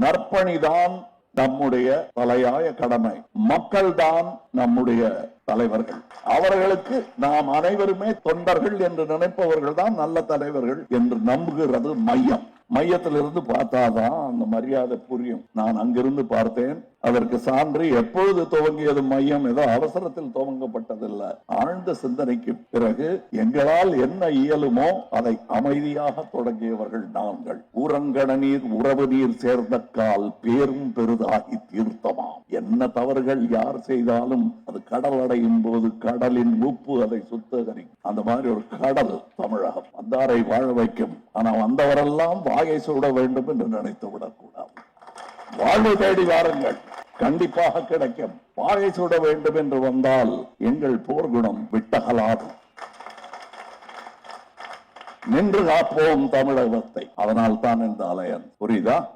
நற்பணிதான் நம்முடைய தலையாய கடமை. மக்கள்தான் நம்முடைய தலைவர்கள். அவர்களுக்கு நாம் அனைவருமே தொண்டர்கள் என்று நினைப்பவர்கள் தான் நல்ல தலைவர்கள் என்று நம்புகிறது மையம். மையத்திலிருந்து பார்த்தாதான் அந்த மரியாதை புரியும். நான் அங்கிருந்து பார்த்தேன். அதற்கு சான்று எப்பொழுது துவங்கியது மையம் ஏதோ அவசரத்தில் துவங்கப்பட்டதில்லை. ஆழ்ந்த சிந்தனைக்கு பிறகு எங்களால் என்ன இயலுமோ அதை அமைதியாக தொடங்கியவர்கள் நாங்கள். ஊரங்கண நீர் உறவு நீர் சேர்ந்த கால் பேரும் பெருதாகி தீர்த்தமாம். என்ன தவறுகள் யார் செய்தாலும் அது கடல் அடையும் போது கடலின் உப்பு அதை சுத்தகரிக்கும். அந்த மாதிரி ஒரு கடல் தமிழகம். வந்தாரை வாழ வைக்கும். ஆனா வந்தவரெல்லாம் வாயை சூட வேண்டும் என்று நினைத்து விடக்கூடாது. வாழ்வு தேடி வாருங்கள். கண்டிப்பாக கிடைக்கும். வாயை சுட வேண்டும் என்று வந்தால் எங்கள் போர்க்குணம் விட்டகலாது. நின்று காப்போம் தமிழகத்தை. அதனால் தான் இந்த அலையன். புரியுதா?